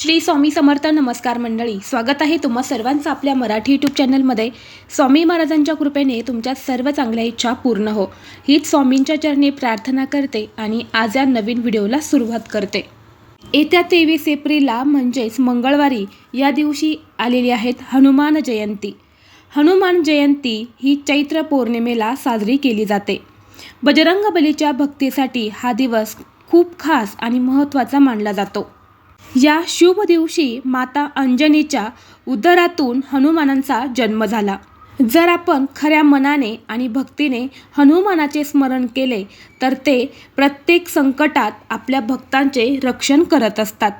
श्री स्वामी समर्थ नमस्कार मंडळी. स्वागत आहे तुम्हा सर्वांचं आपल्या मराठी यूट्यूब चॅनलमध्ये. स्वामी महाराजांच्या कृपेने तुमच्या सर्व चांगल्या इच्छा पूर्ण हो. हीच स्वामींच्या चरणी प्रार्थना करते आणि आज या नवीन व्हिडिओला सुरुवात करते. येत्या तेवीस एप्रिलला म्हणजेच मंगळवारी या दिवशी आलेली आहेत हनुमान जयंती. हनुमान जयंती ही चैत्र पौर्णिमेला साजरी केली जाते. बजरंग बलीच्या भक्तीसाठी हा दिवस खूप खास आणि महत्त्वाचा मानला जातो. या शुभ दिवशी माता अंजनीच्या उदरातून हनुमानांचा जन्म झाला. जर आपण खऱ्या मनाने आणि भक्तीने हनुमानाचे स्मरण केले तर ते प्रत्येक संकटात आपल्या भक्तांचे रक्षण करत असतात.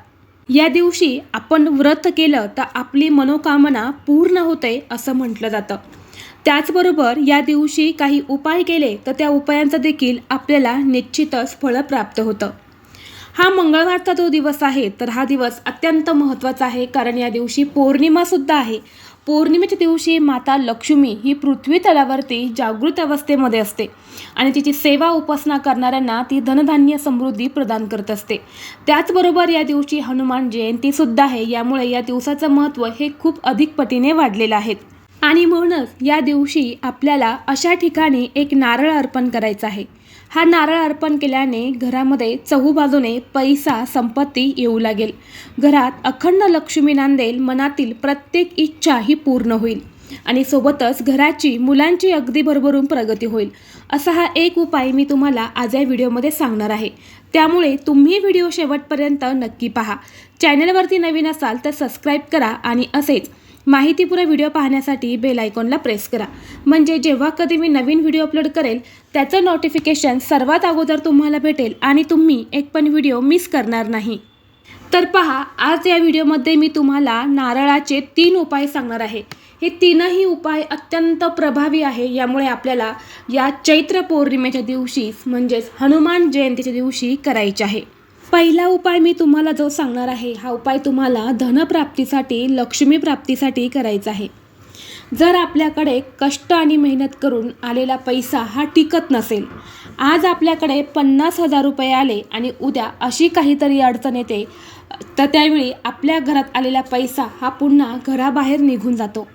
या दिवशी आपण व्रत केलं तर आपली मनोकामना पूर्ण होते असं म्हटलं जातं. त्याचबरोबर या दिवशी काही उपाय केले तर त्या उपायांचं देखील आपल्याला निश्चितच फळ प्राप्त होतं. हा मंगळवारचा जो दिवस आहे तर हा दिवस अत्यंत महत्त्वाचा आहे. कारण या दिवशी पौर्णिमासुद्धा आहे. पौर्णिमेच्या दिवशी माता लक्ष्मी ही पृथ्वी तलावरती जागृत अवस्थेमध्ये असते आणि तिची सेवा उपासना करणाऱ्यांना ती धनधान्य समृद्धी प्रदान करत असते. त्याचबरोबर या दिवशी हनुमान जयंतीसुद्धा आहे. यामुळे या दिवसाचं महत्त्व हे खूप अधिक पटीने वाढलेलं आहे. आणि म्हणूनच या दिवशी आपल्याला अशा ठिकाणी एक नारळ अर्पण करायचं आहे. हा नारळ अर्पण केल्याने घरामध्ये चहूबाजूने पैसा संपत्ती येऊ लागेल. घरात अखंड लक्ष्मी नांदेल मनातील प्रत्येक इच्छा ही पूर्ण होईल आणि सोबतच घराची मुलांची अगदी भरभरून प्रगती होईल. असा हा एक उपाय मी तुम्हाला आज या व्हिडिओमध्ये सांगणार आहे. त्यामुळे तुम्ही व्हिडिओ शेवटपर्यंत नक्की पहा. चॅनलवरती नवीन असाल तर सबस्क्राईब करा आणि असेच माहितीपूर्ण व्हिडिओ पाहण्यासाठी बेल आयकॉनला प्रेस करा. म्हणजे जेव्हा कधी मी नवीन व्हिडिओ अपलोड करेल त्याचं नोटिफिकेशन सर्वात अगोदर तुम्हाला भेटेल आणि तुम्ही एक पण व्हिडिओ मिस करणार नाही. तर पहा आज या व्हिडिओमध्ये मी तुम्हाला नारळाचे तीन उपाय सांगणार आहे. हे तीनही उपाय अत्यंत प्रभावी आहे. यामुळे आपल्याला या चैत्र पौर्णिमेच्या दिवशी म्हणजेच हनुमान जयंतीच्या दिवशी करायचे आहे. पहिला उपाय मी तुम्हाला जो सांगणार आहे हा उपाय तुम्हाला धनप्राप्तीसाठी लक्ष्मीप्राप्तीसाठी करायचा आहे. जर आपल्याकडे कष्ट आणि मेहनत करून आलेला पैसा हा टिकत नसेल आज आपल्याकडे पन्नास हजार रुपये आले आणि उद्या अशी काहीतरी अडचण येते तर त्यावेळी आपल्या घरात आलेला पैसा हा पुन्हा घराबाहेर निघून जातो.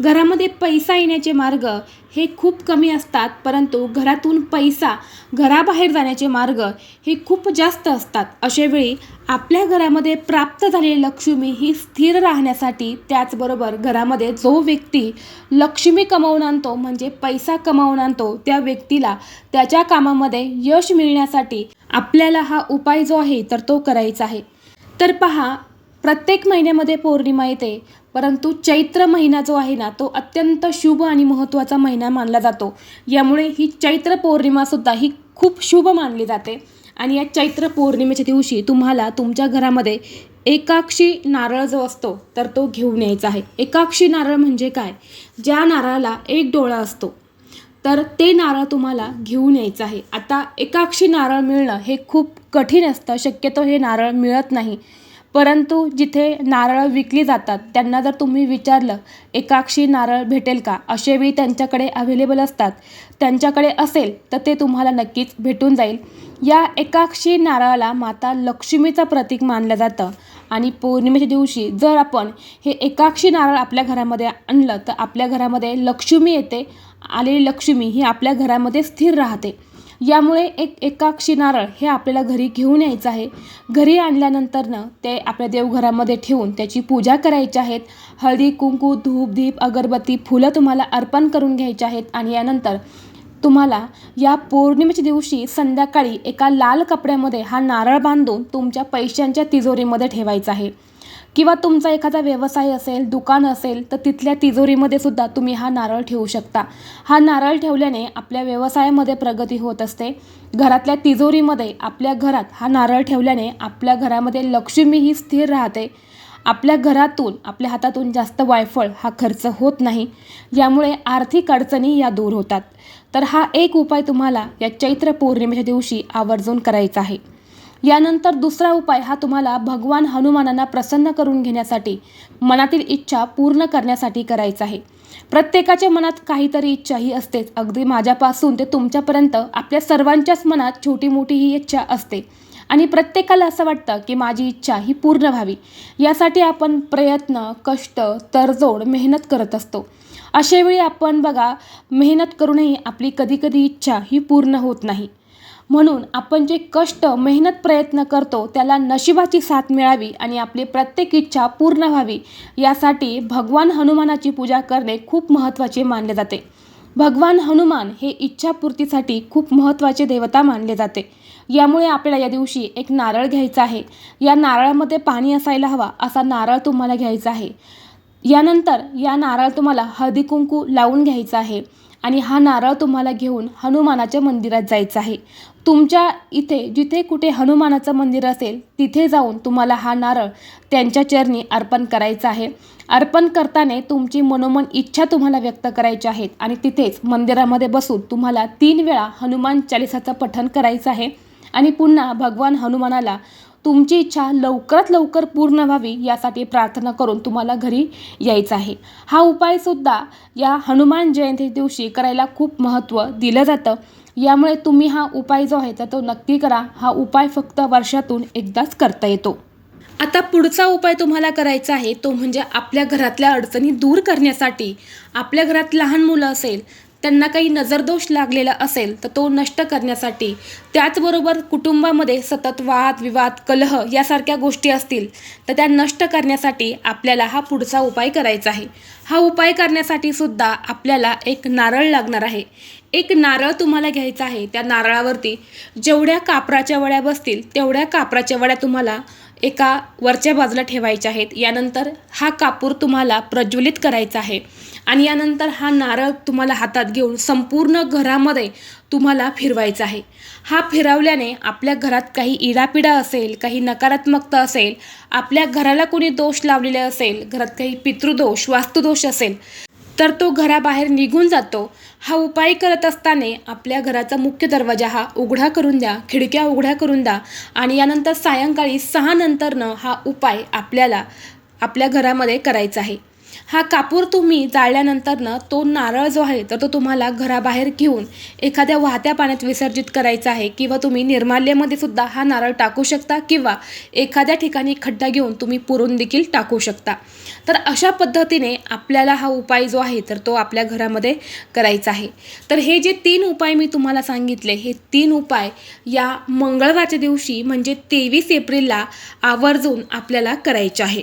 घरामध्ये पैसा येण्याचे मार्ग हे खूप कमी असतात परंतु घरातून पैसा घराबाहेर जाण्याचे मार्ग हे खूप जास्त असतात. अशावेळी आपल्या घरामध्ये प्राप्त झालेली लक्ष्मी ही स्थिर राहण्यासाठी त्याचबरोबर घरामध्ये जो व्यक्ती लक्ष्मी कमावून आणतो म्हणजे पैसा कमावून आणतो त्या व्यक्तीला त्याच्या कामामध्ये यश मिळण्यासाठी आपल्याला हा उपाय जो आहे तर तो करायचा आहे. तर पहा प्रत्येक महिन्यामध्ये पौर्णिमा येते परंतु चैत्र महिना जो आहे ना तो अत्यंत शुभ आणि महत्त्वाचा महिना मानला जातो. यामुळे ही चैत्र पौर्णिमासुद्धा ही खूप शुभ मानली जाते. आणि या चैत्र पौर्णिमेच्या दिवशी तुम्हाला तुमच्या घरामध्ये एकाक्षी नारळ जो असतो तर तो घेऊन यायचा आहे. एकाक्षी नारळ म्हणजे काय? ज्या नारळाला एक डोळा असतो तर ते नारळ तुम्हाला घेऊन यायचं आहे. आता एकाक्षी नारळ मिळणं हे खूप कठीण असतं. शक्यतो हे नारळ मिळत नाही. परंतु जिथे नारळ विकली जातात त्यांना जर तुम्ही विचारलं एकाक्षी नारळ भेटेल का? असे वेळी त्यांच्याकडे अवेलेबल असतात. त्यांच्याकडे असेल तर ते तुम्हाला नक्कीच भेटून जाईल. या एकाक्षी नारळाला माता लक्ष्मीचं प्रतीक मानलं जातं. आणि पौर्णिमेच्या दिवशी जर आपण हे एकाक्षी नारळ आपल्या घरामध्ये आणलं तर आपल्या घरामध्ये लक्ष्मी येते. आलेली लक्ष्मी ही आपल्या घरामध्ये स्थिर राहते. यामुळे एक एकाक्षी नारळ हे आपल्याला घरी घेऊन यायचं आहे. घरी आणल्यानंतरनं ते आपल्या देवघरामध्ये ठेवून त्याची पूजा करायची आहेत. हळदी कुंकू धूप दीप अगरबत्ती फुलं तुम्हाला अर्पण करून घ्यायची आहेत आणि यानंतर तुम्हाला या पौर्णिमेच्या दिवशी संध्याकाळी एका लाल कपड्यामध्ये हा नारळ बांधून तुमच्या पैशांच्या तिजोरीमध्ये ठेवायचा आहे. किंवा तुमचा एखादा व्यवसाय असेल दुकान असेल तर तिथल्या तिजोरीमध्ये सुद्धा तुम्ही हा नारळ ठेवू शकता. हा नारळ ठेवल्याने आपल्या व्यवसायामध्ये प्रगती होत असते. घरातल्या तिजोरीमध्ये आपल्या घरात हा नारळ ठेवल्याने आपल्या घरामध्ये लक्ष्मी ही स्थिर राहते. आपल्या घरातून आपल्या हातातून जास्त वायफळ हा खर्च होत नाही. यामुळे आर्थिक अडचणी या दूर होतात. तर हा एक उपाय तुम्हाला या चैत्र पौर्णिमेच्या दिवशी आवर्जून करायचा आहे. यानंतर दुसरा उपाय हा तुम्हाला भगवान हनुमानांना प्रसन्न करून घेण्यासाठी मनातील इच्छा पूर्ण करण्यासाठी करायचा आहे. प्रत्येकाच्या मनात काहीतरी इच्छा ही असतेच. अगदी माझ्यापासून ते तुमच्यापर्यंत आपल्या सर्वांच्याच मनात छोटी मोठी ही इच्छा असते. आणि प्रत्येकाला असं वाटतं की माझी इच्छा ही पूर्ण व्हावी. यासाठी आपण प्रयत्न कष्ट तडजोड मेहनत करत असतो. अशावेळी आपण बघा मेहनत करूनही आपली कधीकधी इच्छा ही पूर्ण होत नाही. म्हणून आपण जे कष्ट मेहनत प्रयत्न करतो त्याला नशिबाची साथ मिळावी आणि आपली प्रत्येक इच्छा पूर्ण व्हावी यासाठी भगवान हनुमानाची पूजा करणे खूप महत्त्वाचे मानले जाते. भगवान हनुमान हे इच्छापूर्तीसाठी खूप महत्त्वाचे देवता मानले जाते. यामुळे आपल्याला या दिवशी एक नारळ घ्यायचा आहे. या नारळामध्ये पाणी असायला हवा असा नारळ तुम्हाला घ्यायचा आहे. यानंतर या नारळ तुम्हाला हळदी कुंकू लावून घ्यायचा आहे. आणि हा नारळ तुम्हाला घेऊन हनुमानाच्या मंदिरात जायचं आहे. तुमच्या इथे जिथे कुठे हनुमानाचं मंदिर असेल तिथे जाऊन तुम्हाला हा नारळ त्यांच्या चरणी अर्पण करायचा आहे. अर्पण करताना तुमची मनोमन इच्छा तुम्हाला व्यक्त करायची आहेत आणि तिथेच मंदिरामध्ये बसून तुम्हाला तीन वेळा हनुमान चालिसाचं पठण करायचं आहे. आणि पुन्हा भगवान हनुमानाला तुमची इच्छा लवकरात लवकर पूर्ण व्हावी यासाठी प्रार्थना करून तुम्हाला घरी यायचं आहे. हा उपायसुद्धा या हनुमान जयंती दिवशी करायला खूप महत्त्व दिलं जातं. यामुळे तुम्ही हा उपाय जो आहे तर तो नक्की करा. हा उपाय फक्त वर्षातून एकदाच करता येतो. आता पुढचा उपाय तुम्हाला करायचा आहे तो म्हणजे आपल्या घरातल्या अडचणी दूर करण्यासाठी. आपल्या घरात लहान मुलं असेल त्यांना काही नजरदोष लागलेला असेल तर तो नष्ट करण्यासाठी त्याचबरोबर कुटुंबामध्ये सतत वाद विवाद कलह यासारख्या गोष्टी असतील तर त्या नष्ट करण्यासाठी आपल्याला हा पुढचा उपाय करायचा आहे. हा उपाय करण्यासाठी सुद्धा आपल्याला एक नारळ लागणार आहे. एक नारळ तुम्हाला घ्यायचा आहे. त्या नारळावरती जेवढ्या कापराच्या वड्या बसतील तेवढ्या कापराच्या वड्या तुम्हाला एका वरच्या बाजूला ठेवायच्या आहेत. यानंतर हा कापूर तुम्हाला प्रज्वलित करायचा आहे. आणि यानंतर हा नारळ तुम्हाला हातात घेऊन संपूर्ण घरामध्ये तुम्हाला फिरवायचा आहे. हा फिरवल्याने आपल्या घरात काही इडापिडा असेल काही नकारात्मकता असेल आपल्या घराला कोणी दोष लावलेले असेल घरात काही पितृदोष वास्तुदोष असेल तर तो घराबाहेर निघून जातो. हा उपाय करत असताना आपल्या घराचा मुख्य दरवाजा हा उघडा करून द्या खिडक्या उघड्या करून द्या आणि यानंतर सायंकाळी सहा नंतरनं हा उपाय आपल्याला आपल्या घरामध्ये करायचा आहे. हा कापूर तुम्ही जाळल्यानंतरनं तो नारळ जो आहे तर तो तुम्हाला घराबाहेर घेऊन एखाद्या वाहत्या पाण्यात विसर्जित करायचा आहे किंवा तुम्ही निर्माल्यमध्ये सुद्धा हा नारळ टाकू शकता किंवा एखाद्या ठिकाणी खड्डा घेऊन तुम्ही पुरून देखील टाकू शकता. तर अशा पद्धतीने आपल्याला हा उपाय जो आहे तर तो आपल्या घरामध्ये करायचा आहे. तर हे जे तीन उपाय मी तुम्हाला सांगितले हे तीन उपाय या मंगळवारच्या दिवशी म्हणजे तेवीस एप्रिलला आवर्जून आपल्याला करायचे आहे.